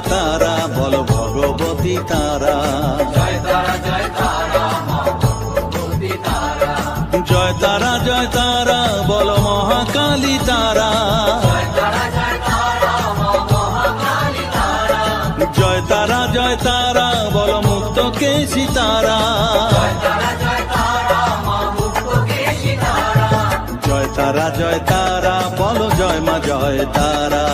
জয় তারা বল ভগবতী তারা জয় তারা জয় তারা বল মহাকালী তারা জয় তারা জয় তারা বল মুক্ত কেশী তারা জয় তারা জয় তারা বল জয় মা জয় তারা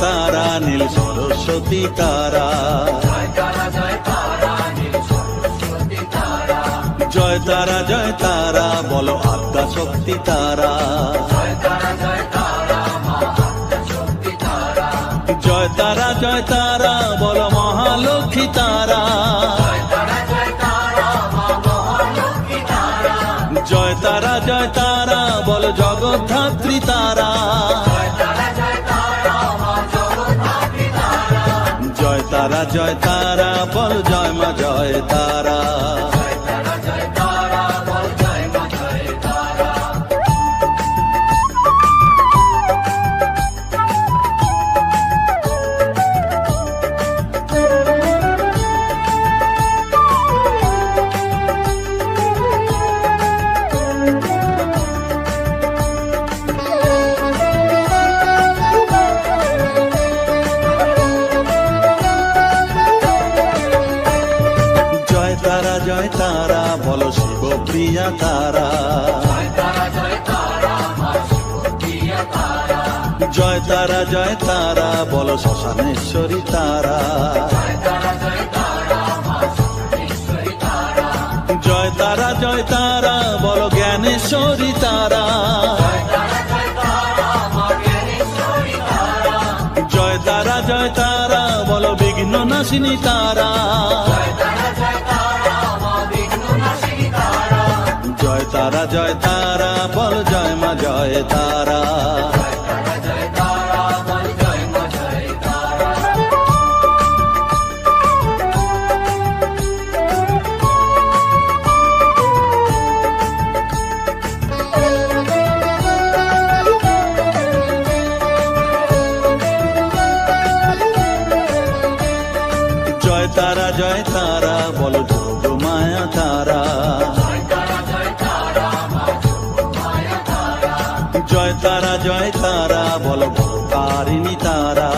তারা, নীল সরস্বতী তারা। জয় তারা জয় তারা, বলো আদ্যা শক্তি তারা। জয় তারা জয় তারা, বলো মহালক্ষ্মী তারা। জয় তারা জয় তারা, বলো জগদ্ধাত্রী তারা। জয় তারা বল জয় মা জয় তারা। তারা জয় তারা, বলো শ্মশানেশ্বরী তারা। জয় তারা জয় তারা, বলো জ্ঞানেশ্বরী তারা। জয় তারা জয় তারা, বলো বিঘ্ন নাশিনী তারা। জয় তারা জয় তারা, বল জয় মা, জয় তারা। তারা, বল মায়া তারা। জয় তারা জয় তারা, বল ভোকারিণী তারা।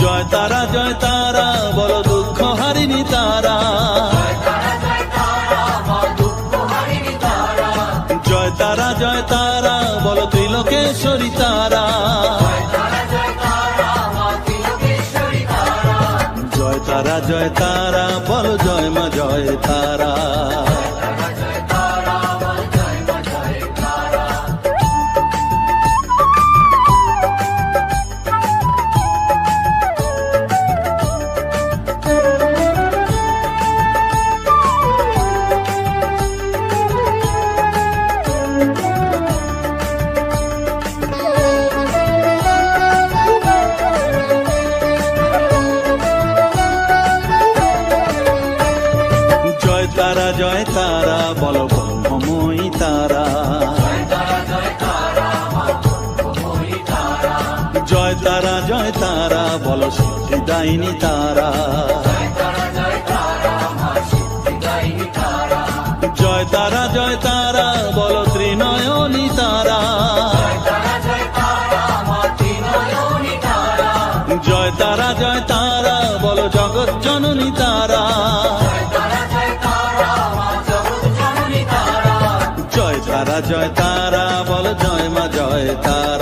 জয় তারা জয় তারা, বল দুঃখ হারিণী তারা। জয় তারা জয় তারা, বল ত্রিলোকেশ্বরী তারা। জয় তারা বল জয় মা জয় তারা। গাইনি তারা। জয় তারা জয় তারা, বল ত্রিনয়নী তারা। জয় তারা জয় তারা, বল জগৎ জননী তারা। জয় তারা জয় তারা, বল জয় মা, জয় তারা।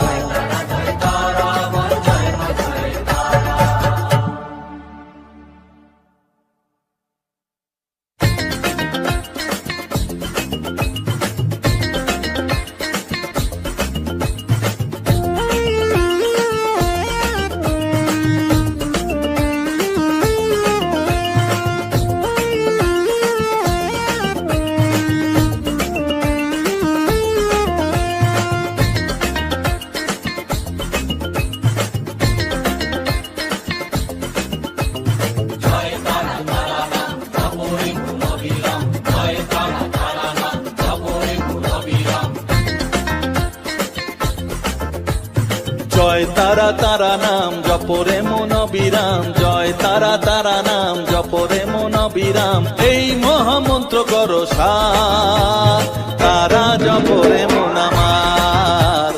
জয় তারা তারা নাম জপরে মন বিরাম জয় তারা তারা নাম জপরে মন বিরাম এই মহামন্ত্র কর তারা জপরে মন আমার।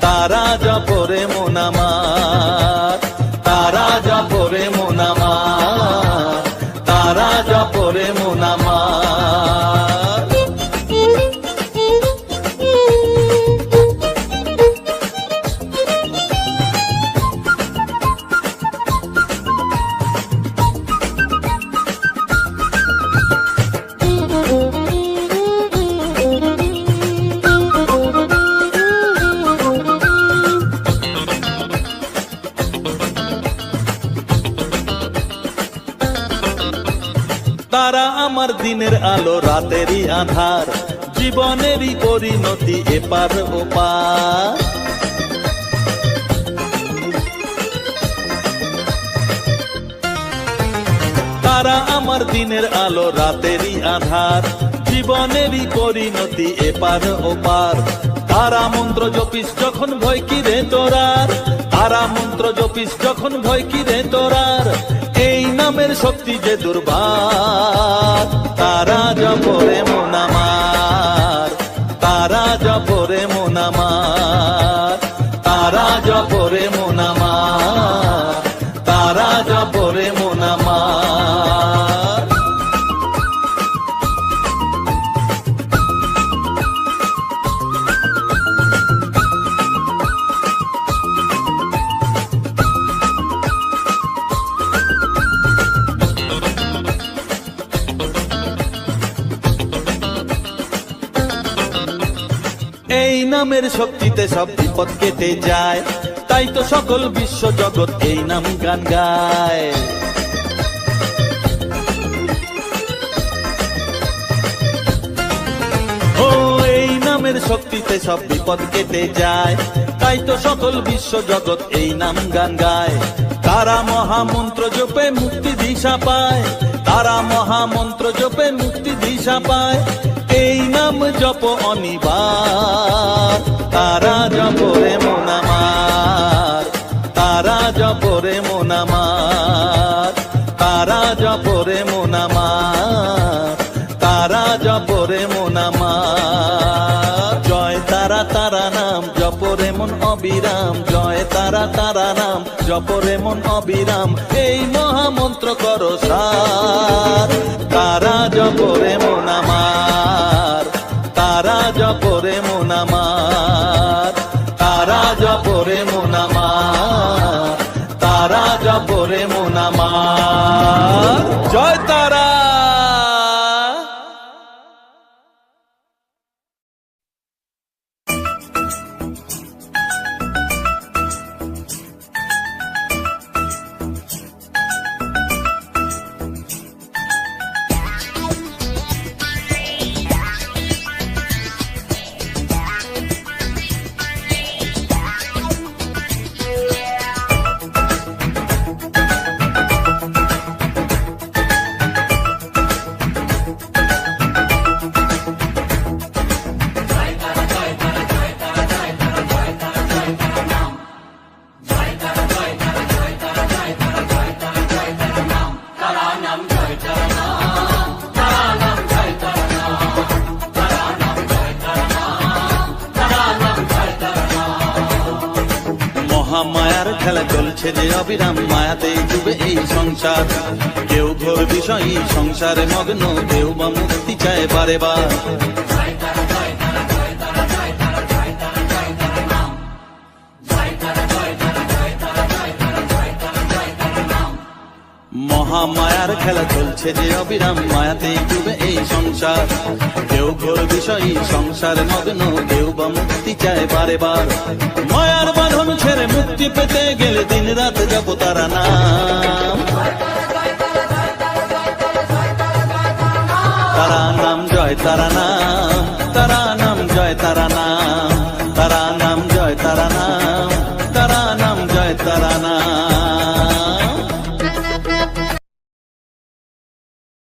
তারা জপরে মন আমার। তারা জপরে তারা আমার দিনের আলো রাতেরই আধার, জীবনেরই পরিণতি এপার ওপার। তারা আমার দিনের আলো রাতেরই আধার, জীবনেরই পরিণতি এপার ওপার। তারা মন্ত্র জপিস যখন ভয় কি রে তোরার, তারা মন্ত্র জপিস যখন ভয় কি রে তোরার। নামের শক্তি যে দুর্বার তারা জপরে মন নামের শক্তিতে সব বিপদ কেটে যায়। তাই তো সকল বিশ্ব জগৎ এই নাম গান গায়। ও, এই নামের শক্তিতে সব বিপদ কেটে যায়। তাই তো সকল বিশ্ব জগৎ এই নাম গান গায়। তারা মহামন্ত্র জপে মুক্তি দিশা পায়। তারা মহামন্ত্র জপে মুক্তি দিশা পায়। নাম জপ অনিবার। তারা জপ রে মোনামার তারা জপ রে মোনামার তারা জপ রে মোনামার তারা জপ রে মোনামার জয় তারা তারা নাম, জপ রে মন অবিরাম। জয় তারা তারা নাম জপরে মন অবিরাম, এই মহামন্ত্র কর সার। তারা জপরে মন আমার, তারা জপরে মন আমার, তারা জপরে মন আমার, তারা জপরে মন আমার। জয় তারা। যে অবিরাম মায়াতে ডুবে এই সংসার। কেউ ঘোর বিষয়ী, সংসারে মগ্ন, কেউ বা মুক্তি চায় বারে বার মহামায়ার খেলা চলছে যে অবিরাম মায়াতে ডুবে এই সংসার। কেউ ঘোর বিষয়ী, সংসারে মগ্ন, কেউ বা মুক্তি চায় বারে বার। মায়ার বাঁধন ছেড়ে মুক্তি পেতে গেলে দিন রাত যাব নাম নাম নাম নাম তারা নাম। তারা নাম জয়, তারা নাম।